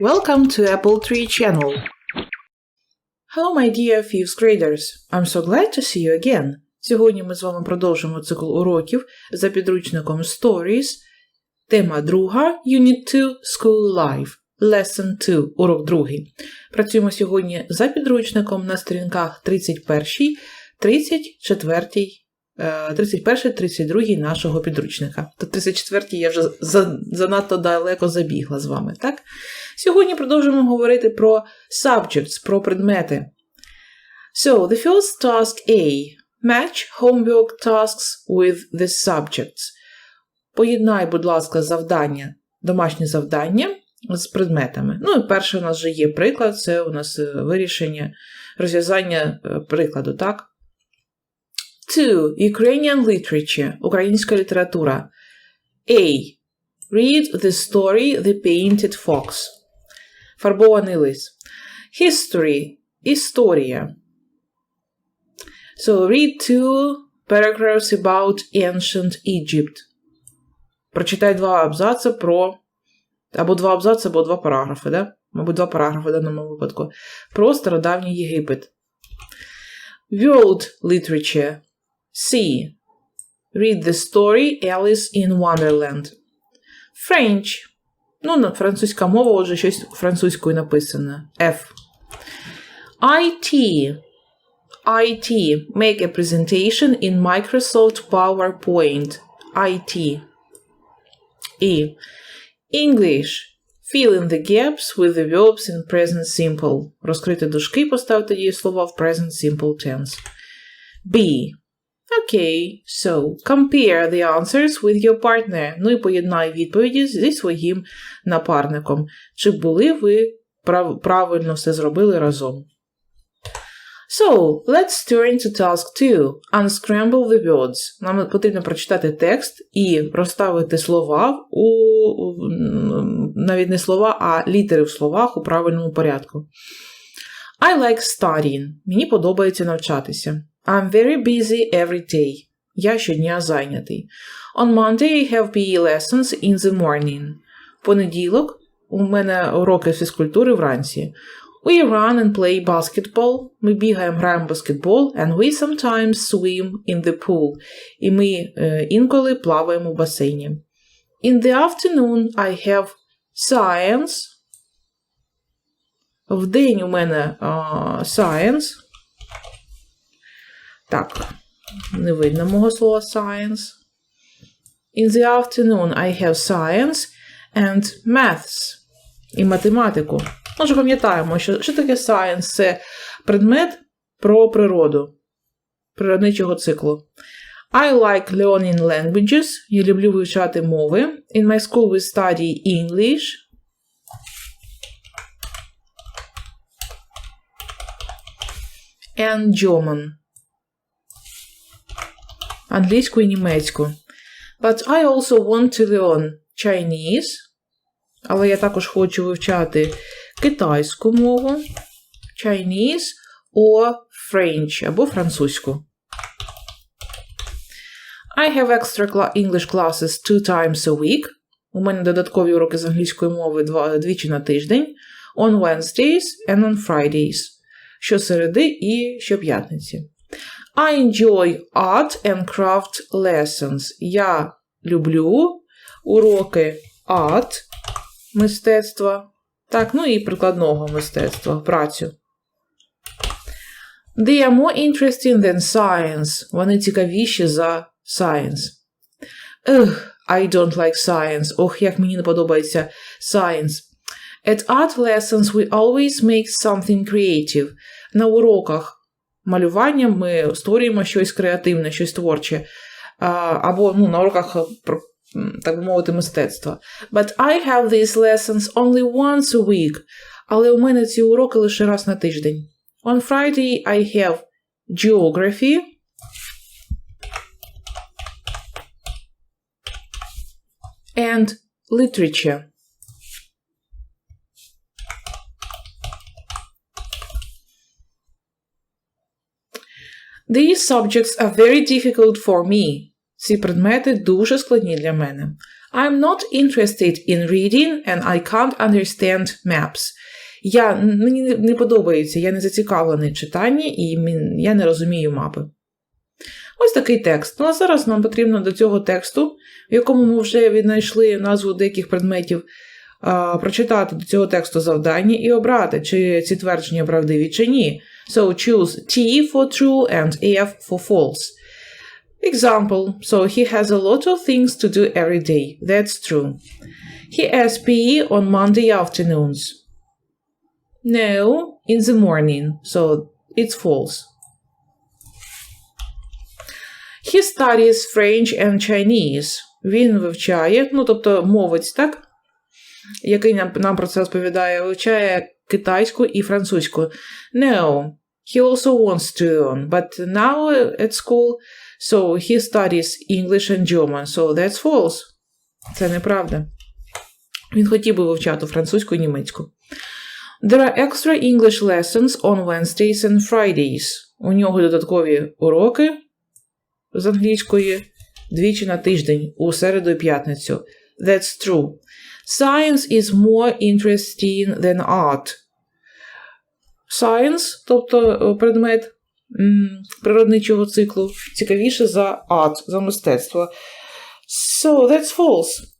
Welcome to Apple Tree Channel. Hello, my dear fifth graders. I'm so glad to see you again. Сьогодні ми з вами продовжимо цикл уроків за підручником Stories. Тема друга Unit 2 School Life. Lesson 2. Урок другий. Працюємо сьогодні за підручником на сторінках 31, 34, 31, 32 нашого підручника. То 34 я вже занадто далеко забігла з вами, так? Сьогодні продовжуємо говорити про subjects, про предмети. So, the first task A. Match homework tasks with the subjects. Поєднай, будь ласка, завдання, домашні завдання з предметами. Ну і перше у нас вже є приклад, це у нас е, вирішення, розв'язання е, прикладу, так? Two. Ukrainian literature. Українська література. A. Read the story The Painted Fox. Фарбований лис. History. Історія. So read two paragraphs about ancient Egypt. Прочитай два абзаци про. Або два абзаци, або два параграфи, да? Мабуть, два параграфи в даному випадку. Про стародавній Єгипет. World literature. C. Read the story Alice in Wonderland. French. Ну, на- французька мова, отже, щось французькою написано. F. IT. IT. Make a presentation in Microsoft PowerPoint. IT. E. English. Fill in the gaps with the verbs in present simple. Розкрити дужки, поставте дієслова в present simple tense. B. Okay, so compare the answers with your partner. Ну і поєднай відповіді зі своїм напарником. Чи були ви прав- правильно все зробили разом? So, let's turn to task 2. Unscramble the words. Нам потрібно прочитати текст і розставити слова у- навіть не слова, а літери в словах у правильному порядку. I like studying. Мені подобається навчатися. I'm very busy every day. Я щодня зайнятий. On Monday I have PE lessons in the morning. Понеділок у мене уроки фізкультури вранці. We run and play basketball. Ми бігаємо, граємо в баскетбол, and we sometimes swim in the pool. І ми е, інколи плаваємо в басейні. In the afternoon I have science. В день у мене а, science. Так, не видно мого слова science. In the afternoon I have science and maths. І математику. Може, пам'ятаємо, що, що таке science? Це предмет про природу, природничого циклу. I like learning languages. Я люблю вивчати мови. In my school we study English. And German. Англійську і німецьку. But I also want to learn Chinese. Але я також хочу вивчати китайську мову, Chinese or French або французьку. I have extra English classes two times a week. У мене додаткові уроки з англійської мови двічі на тиждень. On Wednesdays and on Fridays. Щосереди і щоп'ятниці. I enjoy art and craft lessons. Я люблю уроки art, мистецтва, так, ну і прикладного мистецтва, працю. They are more interesting than science. Вони цікавіші за science. Ugh, I don't like science. Ох, як мені не подобається science. At art lessons we always make something creative. На уроках малювання ми створюємо щось креативне, щось творче. Або ну, на уроках, так би мовити, мистецтва. But I have these lessons only once a week. Але у мене ці уроки лише раз на тиждень. On Friday I have geography. And literature. These subjects are very difficult for me. Ці предмети дуже складні для мене. I'm not interested in reading and I can't understand maps. Я, мені не- подобається, я не зацікавлений в читанні і я не розумію мапи. Ось такий текст. Ну а зараз нам потрібно до цього тексту, в якому ми вже віднайшли назву деяких предметів, прочитати до цього тексту завдання і обрати, чи ці твердження правдиві чи ні. So choose T for true and F for false. Example. So he has a lot of things to do every day. That's true. He has PE on Monday afternoons. No, in the morning. So it's false. He studies French and Chinese. Він вивчає, ну тобто мовець, так? Який нам, нам про це розповідає, вивчає китайську і французьку. No, he also wants to learn, but now at school, so he studies English and German, so that's false. Це неправда. Він хотів би вивчати французьку і німецьку. There are extra English lessons on Wednesdays and Fridays. У нього додаткові уроки з англійської двічі на тиждень у середу і п'ятницю. That's true. Science is more interesting than art. Science, тобто е, предмет м, природничого циклу, цікавіше за art, за мистецтво. So that's false.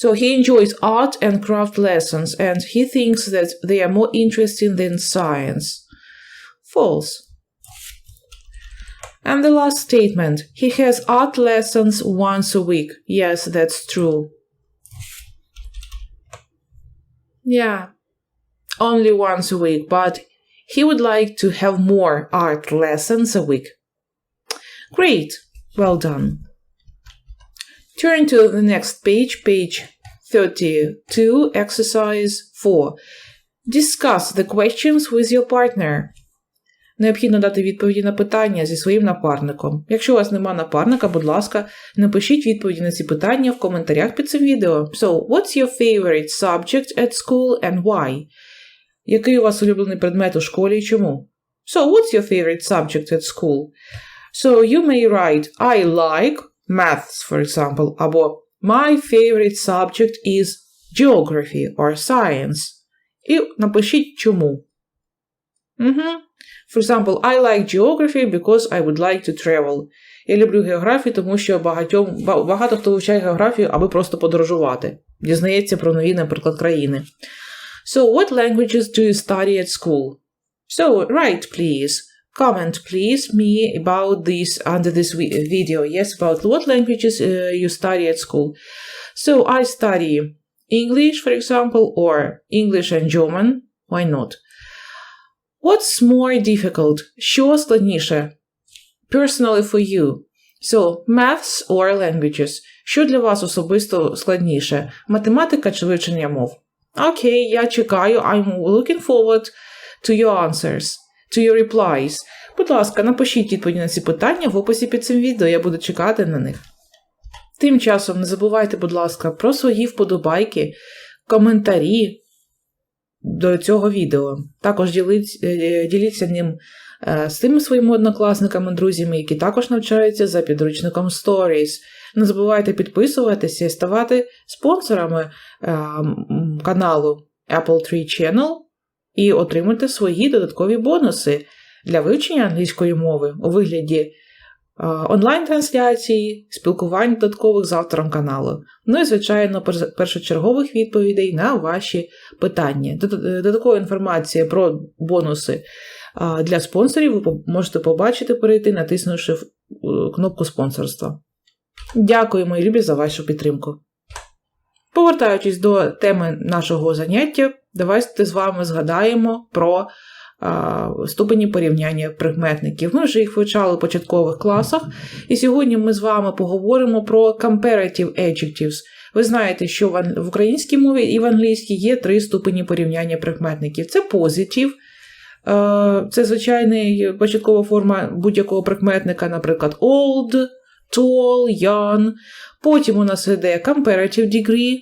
So he enjoys art and craft lessons, and he thinks that they are more interesting than science. False. And the last statement he has art lessons once a week. Yes, that's true. Yeah, only once a week, but he would like to have more art lessons a week. Great, well done. Turn to the next page, page 32, exercise 4. Discuss the questions with your partner. Необхідно дати відповіді на питання зі своїм напарником. Якщо у вас нема напарника, будь ласка, напишіть відповіді на ці питання в коментарях під цим відео. So, what's your favorite subject at school and why? Який у вас улюблений предмет у школі і чому? So, what's your favorite subject at school? So, you may write I like maths, for example, або My favorite subject is geography or science. І напишіть чому. Угу. For example, I like geography because I would like to travel. Я люблю географію, тому що багатьом, багато хто вивчає географію, аби просто подорожувати. Дізнається про нові, наприклад, країни. So, what languages do you study at school? So, write, please. Comment, please, me about this under this vi- video. Yes, about what languages uh, you study at school. So, I study English, for example, or English and German. Why not? What's more difficult? Що складніше? Personally for you. So, maths or languages. Що для вас особисто складніше? Математика чи вивчення мов? Окей, я чекаю. I'm looking forward to your answers, to your replies. Будь ласка, напишіть відповіді на ці питання в описі під цим відео, я буду чекати на них. Тим часом не забувайте, будь ласка, про свої вподобайки, коментарі до цього відео. Також діліть, е, діліться ним е, з тими своїми однокласниками, друзями, які також навчаються за підручником Stories. Не забувайте підписуватися і ставати спонсорами е, каналу Apple Tree Channel і отримати свої додаткові бонуси для вивчення англійської мови у вигляді е, онлайн-трансляції, спілкувань додаткових з автором каналу. Ну і, звичайно, першочергових відповідей на ваші питання. Дод- Додаткова інформація про бонуси для спонсорів ви можете побачити, перейти, натиснувши е, кнопку спонсорства. Дякую, мої любі, за вашу підтримку. Повертаючись до теми нашого заняття, давайте з вами згадаємо про а, ступені порівняння прикметників. Ми вже їх вивчали в початкових класах, і сьогодні ми з вами поговоримо про comparative adjectives. Ви знаєте, що в українській мові і в англійській є три ступені порівняння прикметників: це positive, е, це звичайний початкова форма будь-якого прикметника, наприклад, old, tall, young. Потім у нас йде comparative degree,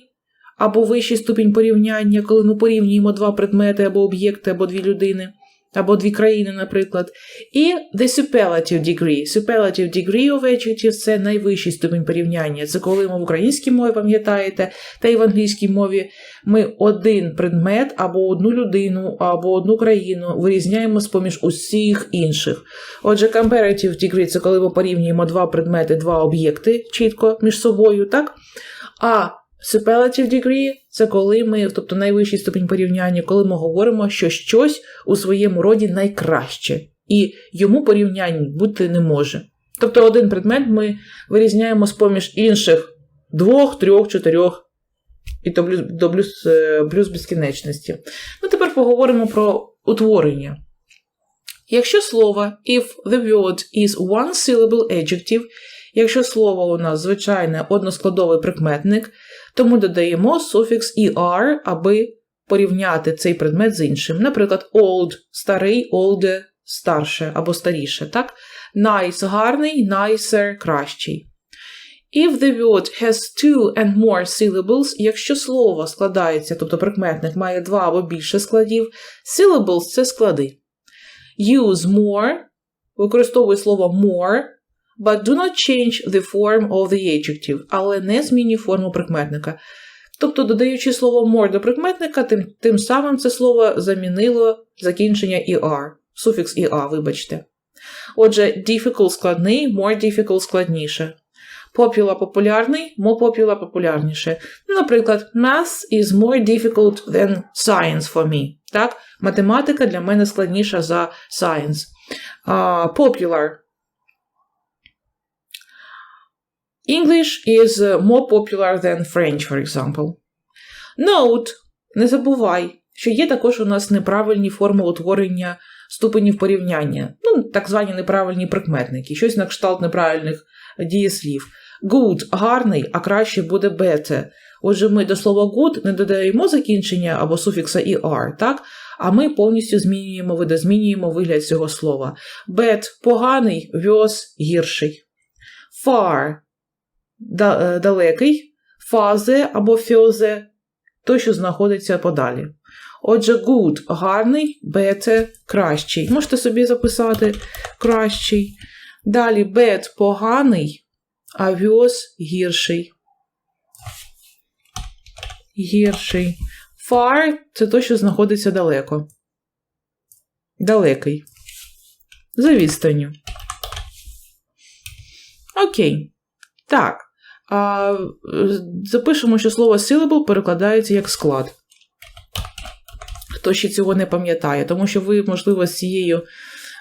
або вищий ступінь порівняння, коли ми порівнюємо два предмети або об'єкти, або дві людини. Або дві країни, наприклад. І the superlative degree. Superlative degree of adjective – це найвищий ступінь порівняння. Це коли ми в українській мові, пам'ятаєте, та й в англійській мові ми один предмет або одну людину, або одну країну вирізняємо з-поміж усіх інших. Отже, comparative degree – це коли ми порівнюємо два предмети, два об'єкти чітко між собою, так? А superlative degree – це коли ми, тобто найвищий ступінь порівняння, коли ми говоримо, що щось у своєму роді найкраще, і йому порівнянь бути не може. Тобто один предмет ми вирізняємо з-поміж інших двох, трьох, чотирьох і до блюз, до блюз, е, блюз безкінечності. Ну, тепер поговоримо про утворення. Якщо слово if the word is one syllable adjective, якщо слово у нас звичайне односкладовий прикметник, то ми додаємо суфікс er, аби порівняти цей предмет з іншим. Наприклад, old старий, older старше або старіше. так? Nice гарний, nicer кращий. If the word has two and more syllables, якщо слово складається, тобто прикметник має два або більше складів, syllables – це склади. Use more, використовуй слово more, but do not change the form of the adjective, але не змінюй форму прикметника. Тобто, додаючи слово more до прикметника, тим, тим самим це слово замінило закінчення er, суфікс er, вибачте. Отже, difficult складний, more difficult складніше. Popular популярний, more popular популярніше. Наприклад, math is more difficult than science for me. Так? Математика для мене складніша за science. Uh, popular. English is more popular than French, for example. Note. Не забувай, що є також у нас неправильні форми утворення ступенів порівняння, ну, так звані неправильні прикметники, щось на кшталт неправильних дієслів. Good – гарний, а краще буде better. Отже, ми до слова good не додаємо закінчення або суфікса er, так? а ми повністю змінюємо, видозмінюємо вигляд цього слова. Bad – поганий, worse – гірший. Far – далекий, фазе або фьозе – той, що знаходиться подалі. Отже, good – гарний, better – кращий. Можете собі записати кращий. Далі bad – поганий, а worse – гірший. Гірший. Far – це той, що знаходиться далеко. Далекий. За відстанню. Окей. Так. А, Запишемо, що слово syllable перекладається як склад. Хто ще цього не пам'ятає, тому що ви, можливо, з цією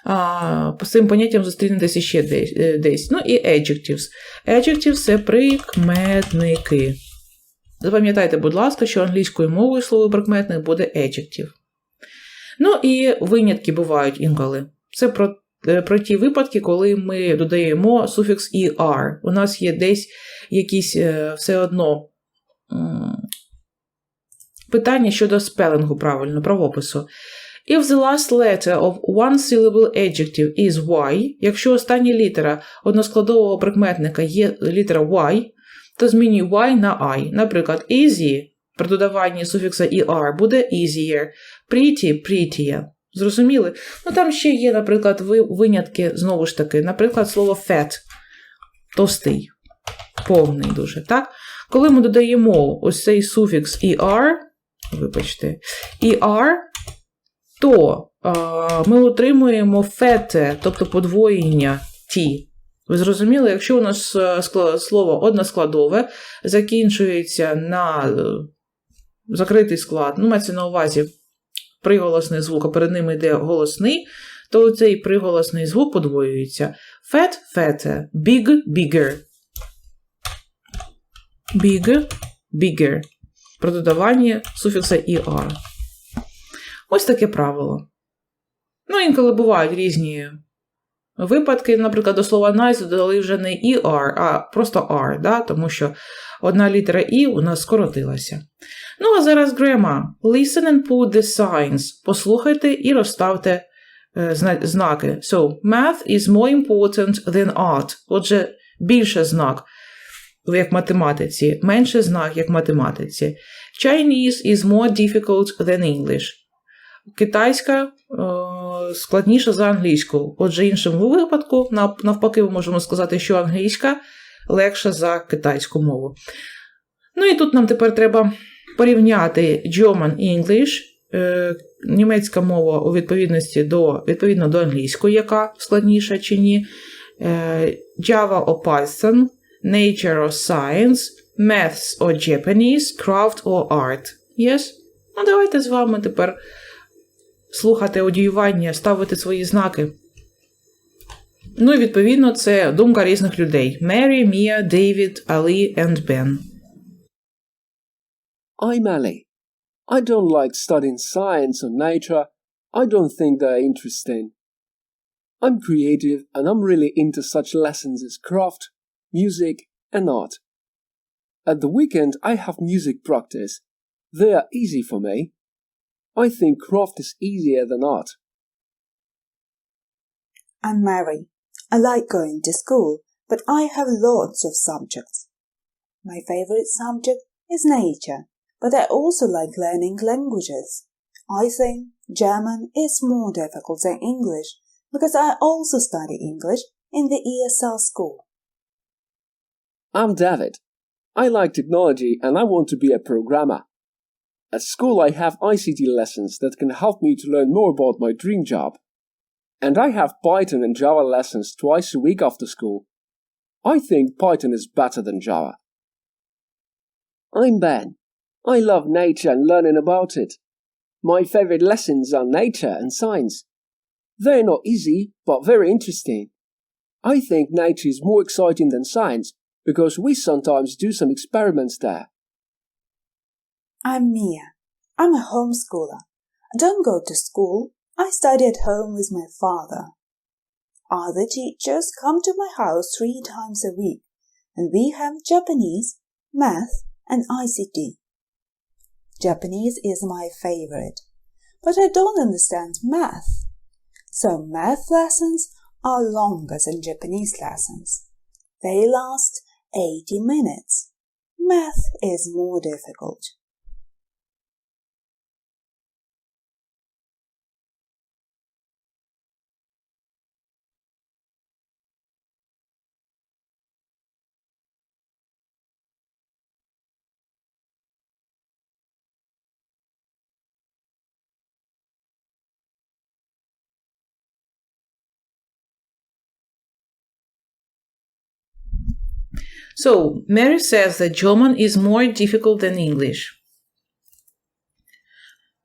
а, цим поняттям зустрінетеся ще десь, десь. Ну і adjectives. Adjectives – це прикметники. Запам'ятайте, будь ласка, що англійською мовою слово прикметник буде adjective. Ну і винятки бувають інколи. Це про про ті випадки, коли ми додаємо суфікс er. У нас є десь якісь все одно питання щодо спелингу правильно, правопису. If the last letter of one syllable adjective is y, якщо остання літера односкладового прикметника є літера y, то змінюй y на I. Наприклад, easy при додаванні суфікса er буде easier, pretty prettier. Зрозуміли? Ну там ще є, наприклад, винятки, знову ж таки, наприклад, слово fat товстий, повний дуже. так? Коли ми додаємо ось цей суфікс er, вибачте, er, то а, ми отримуємо фете, тобто подвоєння ті. Ви зрозуміли, якщо у нас слово односкладове закінчується на закритий склад, ну, мається на увазі приголосний звук, а перед ним йде голосний, то цей приголосний звук подвоюється. Fat – fete, big – bigger. Big – bigger. Про додавання суфікса er. Ось таке правило. Ну, інколи бувають різні випадки, наприклад, до слова nice додали вже не er, а просто R, да? тому що одна літера І у нас скоротилася. Ну, а зараз грема. Listen and put the signs. Послухайте і розставте е, знаки. So, math is more important than art. Отже, більше знак, як математиці, менше знак, як математиці. Chinese is more difficult than English. китайська е, складніша за англійську. Отже, іншому випадку, нав- навпаки, ми можемо сказати, що англійська легша за китайську мову. Ну і тут нам тепер треба порівняти German і English, е, німецька мова у відповідності до, відповідно до англійської, яка складніша чи ні, е, Java or Python, Nature or Science, Maths or Japanese, Craft or Art. Yes? Ну, давайте з вами тепер слухати аудіювання, ставити свої знаки. Ну і відповідно це думка різних людей: Мері, Мія, Дейвід, Алі and Бен. I'm Ali. I don't like studying science or nature. I don't think they're interesting. I'm creative and I'm really into such lessons as craft, music, and art. At the weekend, I have music practice. They are easy for me. I think craft is easier than art. I'm Mary. I like going to school, but I have lots of subjects. My favorite subject is nature, but I also like learning languages. I think German is more difficult than English because I also study English in the ESL school. I'm David. I like technology and I want to be a programmer. At school, I have ICT lessons that can help me to learn more about my dream job. And I have Python and Java lessons twice a week after school. I think Python is better than Java. I'm Ben. I love nature and learning about it. My favorite lessons are nature and science. They're not easy, but very interesting. I think nature is more exciting than science because we sometimes do some experiments there. I'm Mia. I'm a homeschooler. I don't go to school. I study at home with my father. Other teachers come to my house three times a week, and we have Japanese, math, and ICT. Japanese is my favorite, but I don't understand math. So math lessons are longer than Japanese lessons. They last 80 minutes. Math is more difficult. So, Mary says that German is more difficult than English.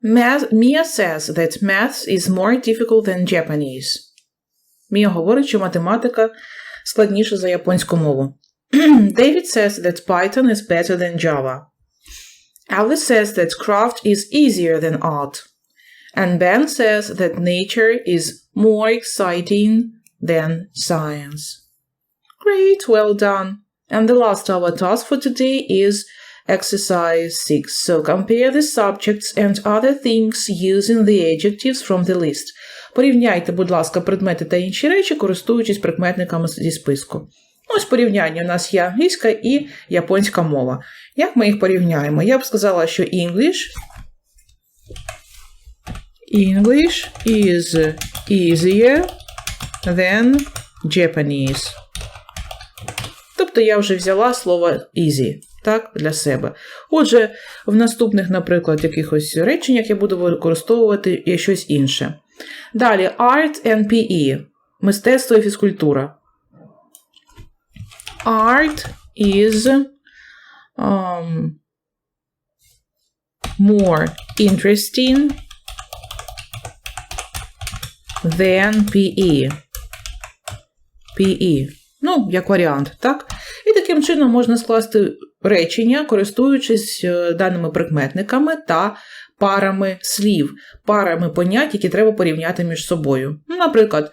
Math, Mia says that math is more difficult than Japanese. Мія говорить, що математика складніша за японську мову. David says that Python is better than Java. Alice says that craft is easier than art. And Ben says that nature is more exciting than science. Great, well done. And the last our task for today is exercise 6. So compare the subjects and other things using the adjectives from the list. Порівняйте, будь ласка, предмети та інші речі, користуючись прикметниками зі списку. Ось порівняння. У нас є англійська і японська мова. Як ми їх порівняємо? Я б сказала, що English English is easier than Japanese. Тобто я вже взяла слово easy так, для себе. Отже, в наступних, наприклад, якихось реченнях я буду використовувати щось інше. Далі art and PE. Мистецтво і фізкультура. Art is um, more interesting than PE. PE. Ну, як варіант, так? І таким чином можна скласти речення, користуючись е, даними прикметниками та парами слів, парами понять, які треба порівняти між собою. Наприклад,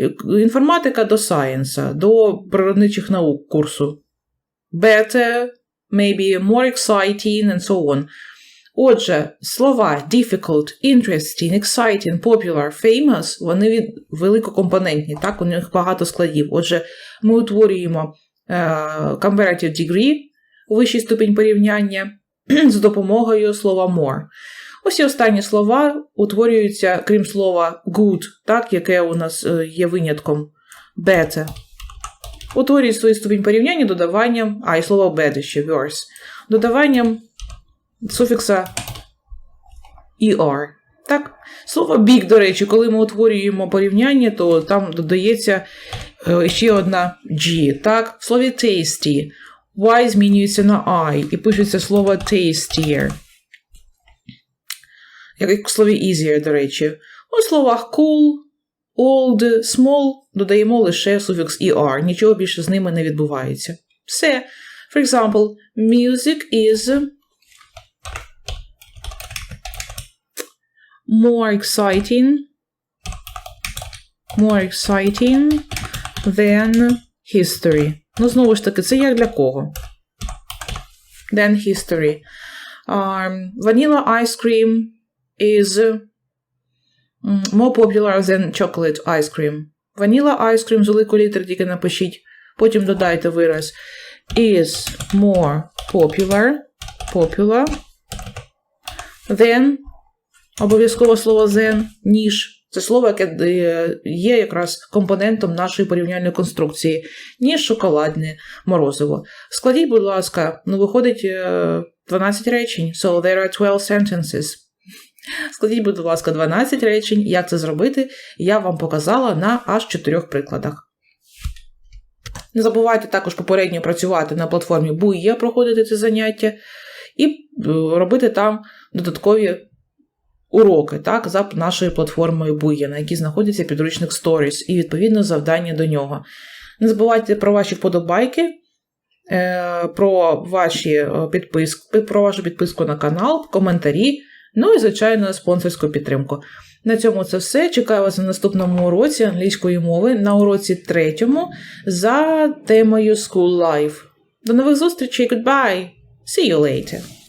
е, інформатика до сайенса, до природничих наук курсу. Better, maybe more exciting and so on. Отже, слова difficult, interesting, exciting, popular, famous, вони великокомпонентні, так, у них багато складів. Отже, ми утворюємо comparative degree, у вищий ступінь порівняння, з допомогою слова more. Усі останні слова утворюються, крім слова good, так, яке у нас е, є винятком better. Утворюють свій ступінь порівняння додаванням, а і слово better ще worse, додаванням суфікса er. Так? Слово big, до речі, коли ми утворюємо порівняння, то там додається е, ще одна G. Так? В слові tasty Y змінюється на I і пишеться слово tastier. Як в слові easier, до речі. У словах cool, old, small додаємо лише суфікс er. Нічого більше з ними не відбувається. Все. For example, music is more exciting more exciting than history. Ну, знову ж таки, це як для кого? Than history. Um, vanilla ice cream is more popular than chocolate ice cream. Vanilla ice cream з великої літери тільки напишіть, потім додайте вираз is more popular, popular than обов'язково слово than, ніж. Це слово, яке е, є якраз компонентом нашої порівняльної конструкції, ніж шоколадне морозиво. Складіть, будь ласка, ну виходить е, 12 речень. So there are 12 sentences. Складіть, будь ласка, 12 речень. Як це зробити, я вам показала на аж 4 прикладах. Не забувайте також попередньо працювати на платформі Бує, проходити це заняття, і е, робити там додаткові уроки так, за нашою платформою Бує, на якій знаходиться підручник Stories і відповідно завдання до нього. Не забувайте про ваші вподобайки, е, про, ваші е, підписки, про вашу підписку на канал, коментарі, ну і, звичайно, спонсорську підтримку. На цьому це все. Чекаю вас на наступному уроці англійської мови, на уроці третьому за темою School Life. До нових зустрічей, goodbye! See you later!